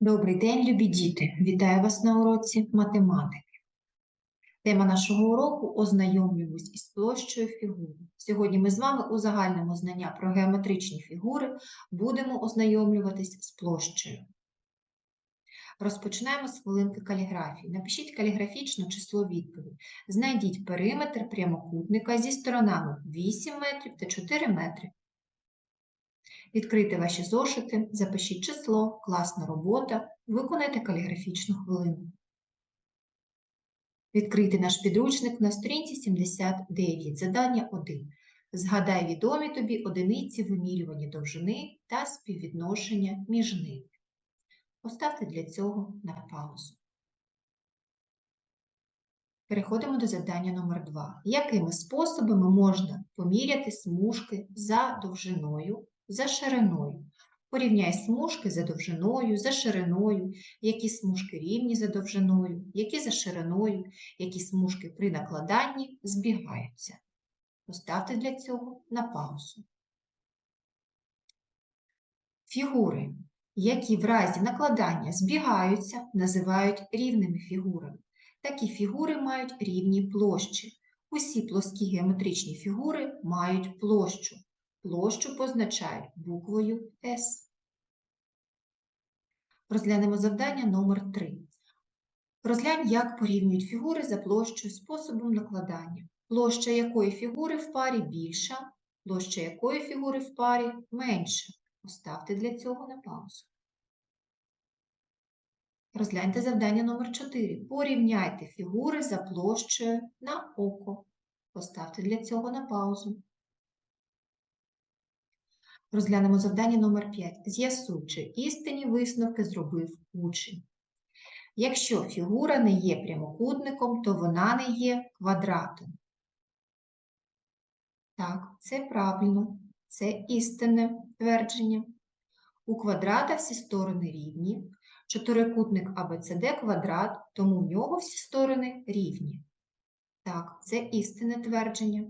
Добрий день, любі діти! Вітаю вас на уроці математики. Тема нашого уроку ознайомлюємось із площею фігури. Сьогодні ми з вами у загальному знання про геометричні фігури будемо ознайомлюватись з площею. Розпочинаємо з хвилинки каліграфії. Напишіть каліграфічно число відповідь. Знайдіть периметр прямокутника зі сторонами 8 метрів та 4 метри. Відкрийте ваші зошити, запишіть число, класна робота, виконайте каліграфічну хвилину. Відкрийте наш підручник на сторінці 79, завдання 1. Згадай відомі тобі одиниці вимірювання довжини та співвідношення між ними. Поставте для цього на паузу. Переходимо до завдання номер 2. Якими способами можна поміряти смужки за довжиною за шириною. Порівняй смужки за довжиною, за шириною, які смужки рівні за довжиною, які за шириною, які смужки при накладанні збігаються. Поставте для цього на паузу. Фігури, які в разі накладання збігаються, називають рівними фігурами. Такі фігури мають рівні площі. Усі плоскі геометричні фігури мають площу. Площу позначають буквою С. Розглянемо завдання номер 3. Розглянь, як порівнюють фігури за площою способом накладання. Площа якої фігури в парі більша, площа якої фігури в парі менша. Поставте для цього на паузу. Розгляньте завдання номер 4. Порівняйте фігури за площею на око. Поставте для цього на паузу. Розглянемо завдання номер 5. З'ясуй, чи істинні висновки зробив учень. Якщо фігура не є прямокутником, то вона не є квадратом. Так, це правильно. Це істинне твердження. У квадрата всі сторони рівні. Чотирикутник ABCD квадрат, тому в нього всі сторони рівні. Так, це істинне твердження.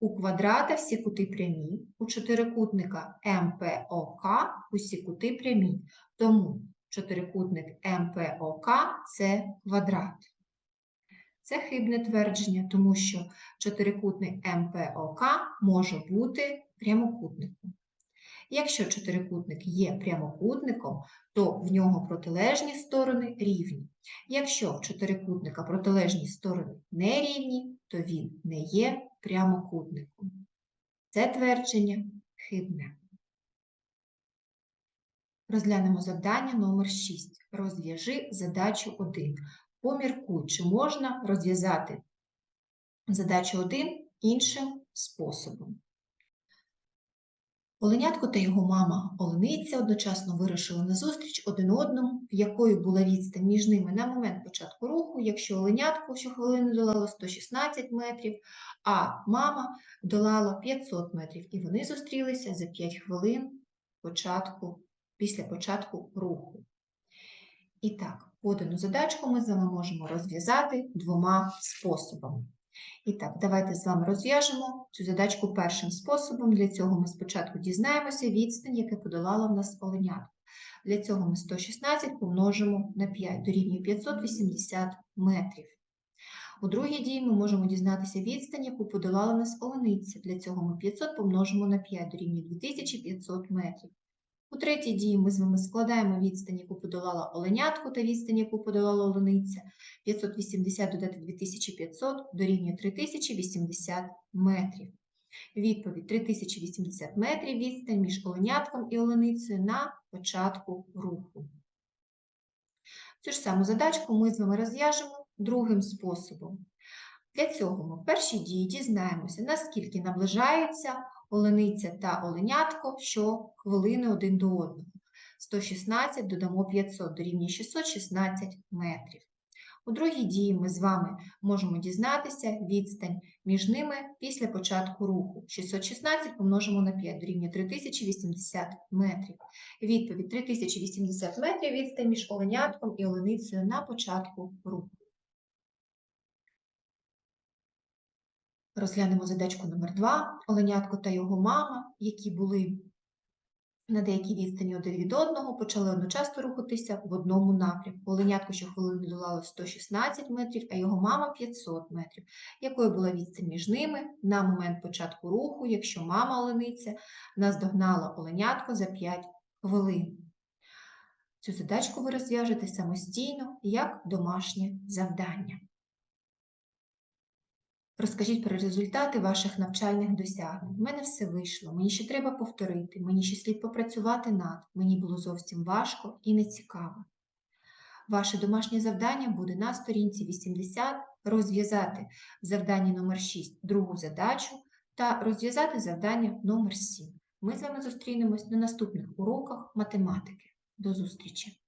У квадрата всі кути прямі, у чотирикутника МПОК усі кути прямі. Тому чотирикутник МПОК це квадрат. Це хибне твердження, тому що чотирикутник МПОК може бути прямокутником. Якщо чотирикутник є прямокутником, то в нього протилежні сторони рівні. Якщо в чотирикутника протилежні сторони не рівні, то він не є прямокутником. Це твердження хибне. Розглянемо завдання номер 6. Розв'яжи задачу 1. Поміркуй, чи можна розв'язати задачу 1 іншим способом. Оленятко та його мама Олениця одночасно вирушили на зустріч один одному, якою була відстань між ними на момент початку руху, якщо Оленятко щохвилини долало 116 метрів, а мама долала 500 метрів, і вони зустрілися за 5 хвилин початку, після початку руху. І так, подану задачку ми з вами можемо розв'язати двома способами. І так, давайте з вами розв'яжемо цю задачку першим способом. Для цього ми спочатку дізнаємося відстань, яке подолала в нас оленятко. Для цього ми 116 помножимо на 5, дорівнює 580 метрів. У другій дії ми можемо дізнатися відстань, яку подолала нас олениця. Для цього ми 500 помножимо на 5, дорівнює 2500 метрів. У третій дії ми з вами складаємо відстань, яку подолала оленятко, та відстань, яку подолала олениця. 580 додати 2500 дорівнює 3080 метрів. Відповідь 3080 метрів відстань між оленятком і оленицею на початку руху. Цю ж саму задачку ми з вами розв'яжемо другим способом. Для цього ми в першій дії дізнаємося, наскільки наближаються олениця та оленятко що хвилини один до одного. 116 додамо 500 дорівнює 616 метрів. У другій дії ми з вами можемо дізнатися відстань між ними після початку руху. 616 помножимо на 5 дорівнює 3080 метрів. Відповідь 3080 метрів відстань між оленятком і оленицею на початку руху. Розглянемо задачку номер 2. Оленятко та його мама, які були на деякій відстані один від одного, почали одночасно рухатися в одному напрямку. Оленятко щохвилини долало 116 метрів, а його мама 500 метрів. Якою була відстань між ними на момент початку руху, якщо мама олениця наздогнала оленятко за 5 хвилин? Цю задачку ви розв'яжете самостійно як домашнє завдання. Розкажіть про результати ваших навчальних досягнень. У мене все вийшло, мені ще треба повторити, мені ще слід попрацювати над, мені було зовсім важко і нецікаво. Ваше домашнє завдання буде на сторінці 80 розв'язати в завданні номер 6 другу задачу та розв'язати завдання номер 7. Ми з вами зустрінемось на наступних уроках математики. До зустрічі!